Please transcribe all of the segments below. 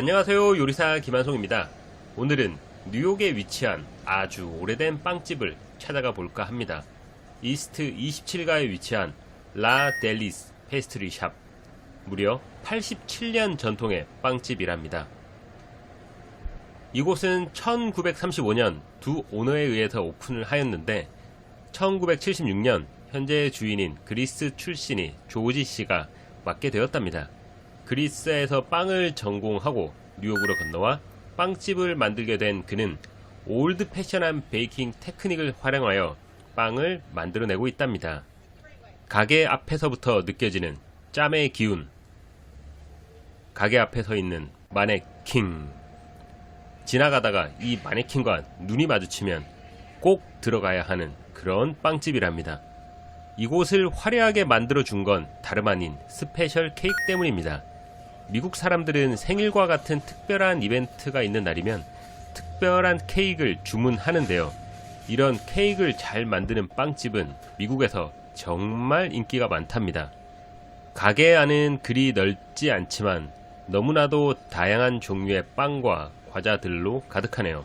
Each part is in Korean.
안녕하세요. 요리사 김한송입니다. 오늘은 뉴욕에 위치한 아주 오래된 빵집을 찾아가 볼까 합니다. 이스트 27가에 위치한 라 델리스 페스트리 샵. 무려 87년 전통의 빵집이랍니다. 이곳은 1935년 두 오너에 의해서 오픈을 하였는데 1976년 현재 주인인 그리스 출신이 조지 씨가 맡게 되었답니다. 그리스에서 빵을 전공하고 뉴욕으로 건너와 빵집을 만들게 된 그는 올드 패션한 베이킹 테크닉을 활용하여 빵을 만들어내고 있답니다. 가게 앞에서부터 느껴지는 짬의 기운. 가게 앞에 서 있는 마네킹. 지나가다가 이 마네킹과 눈이 마주치면 꼭 들어가야 하는 그런 빵집이랍니다. 이곳을 화려하게 만들어 준 건 다름 아닌 스페셜 케이크 때문입니다. 미국 사람들은 생일과 같은 특별한 이벤트가 있는 날이면 특별한 케이크를 주문하는데요. 이런 케이크를 잘 만드는 빵집은 미국에서 정말 인기가 많답니다. 가게 안은 그리 넓지 않지만 너무나도 다양한 종류의 빵과 과자들로 가득하네요.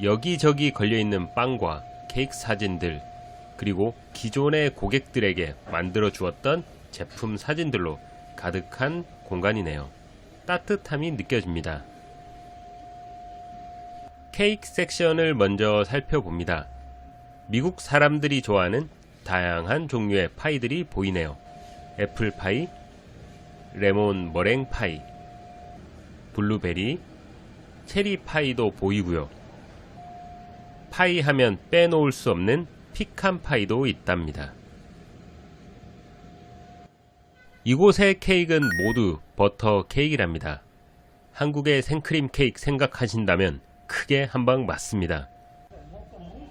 여기저기 걸려있는 빵과 케이크 사진들, 그리고 기존의 고객들에게 만들어 주었던 제품 사진들로 가득한 공간이네요. 따뜻함이 느껴집니다. 케이크 섹션을 먼저 살펴봅니다. 미국 사람들이 좋아하는 다양한 종류의 파이들이 보이네요. 애플파이, 레몬 머랭 파이, 블루베리, 체리 파이도 보이고요. 파이 하면 빼놓을 수 없는 피칸 파이도 있답니다. 이곳의 케이크는 모두 버터 케이크랍니다. 한국의 생크림 케이크 생각하신다면 크게 한 방 맞습니다.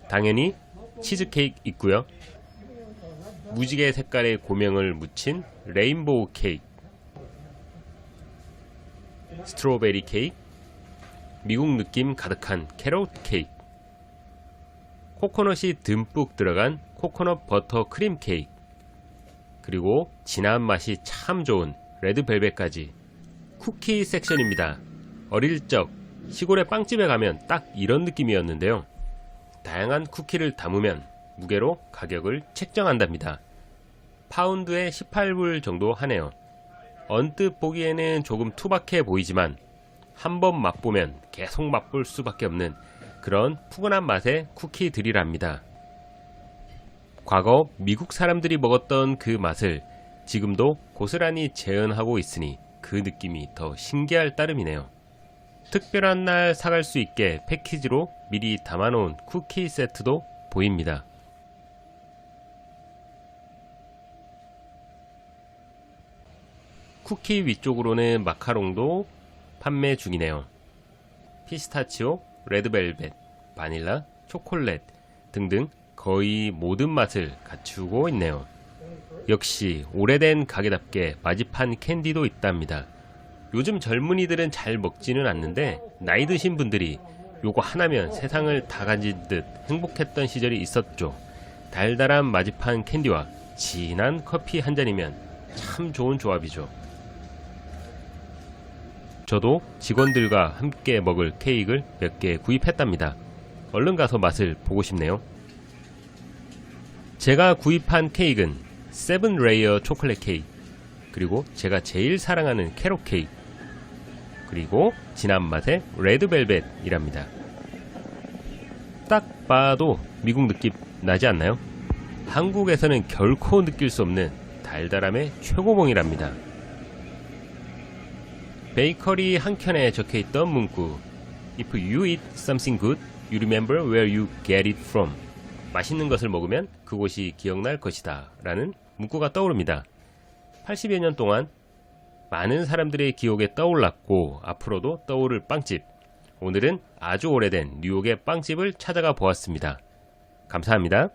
당연히 치즈 케이크 있고요. 무지개 색깔의 고명을 묻힌 레인보우 케이크, 스트로베리 케이크, 미국 느낌 가득한 캐럿 케이크, 코코넛이 듬뿍 들어간 코코넛 버터 크림 케이크, 그리고 진한 맛이 참 좋은 레드벨벳까지 쿠키 섹션입니다. 어릴 적 시골의 빵집에 가면 딱 이런 느낌이었는데요. 다양한 쿠키를 담으면 무게로 가격을 책정한답니다. 파운드에 18불 정도 하네요. 언뜻 보기에는 조금 투박해 보이지만 한 번 맛보면 계속 맛볼 수밖에 없는 그런 푸근한 맛의 쿠키들이랍니다. 과거 미국 사람들이 먹었던 그 맛을 지금도 고스란히 재현하고 있으니 그 느낌이 더 신기할 따름이네요. 특별한 날 사갈 수 있게 패키지로 미리 담아놓은 쿠키 세트도 보입니다. 쿠키 위쪽으로는 마카롱도 판매 중이네요. 피스타치오, 레드벨벳, 바닐라, 초콜릿 등등 거의 모든 맛을 갖추고 있네요. 역시 오래된 가게답게 마지판 캔디도 있답니다. 요즘 젊은이들은 잘 먹지는 않는데 나이 드신 분들이 요거 하나면 세상을 다 가진 듯 행복했던 시절이 있었죠. 달달한 마지판 캔디와 진한 커피 한 잔이면 참 좋은 조합이죠. 저도 직원들과 함께 먹을 케이크를 몇 개 구입했답니다. 얼른 가서 맛을 보고 싶네요. 제가 구입한 케이크는 세븐 레이어 초콜릿 케이크, 그리고 제가 제일 사랑하는 캐럿 케이크, 그리고 진한 맛의 레드벨벳이랍니다. 딱 봐도 미국 느낌 나지 않나요? 한국에서는 결코 느낄 수 없는 달달함의 최고봉이랍니다. 베이커리 한켠에 적혀있던 문구 If you eat something good, you remember where you get it from. 맛있는 것을 먹으면 그곳이 기억날 것이다. 라는 문구가 떠오릅니다. 80여 년 동안 많은 사람들의 기억에 떠올랐고 앞으로도 떠오를 빵집. 오늘은 아주 오래된 뉴욕의 빵집을 찾아가 보았습니다. 감사합니다.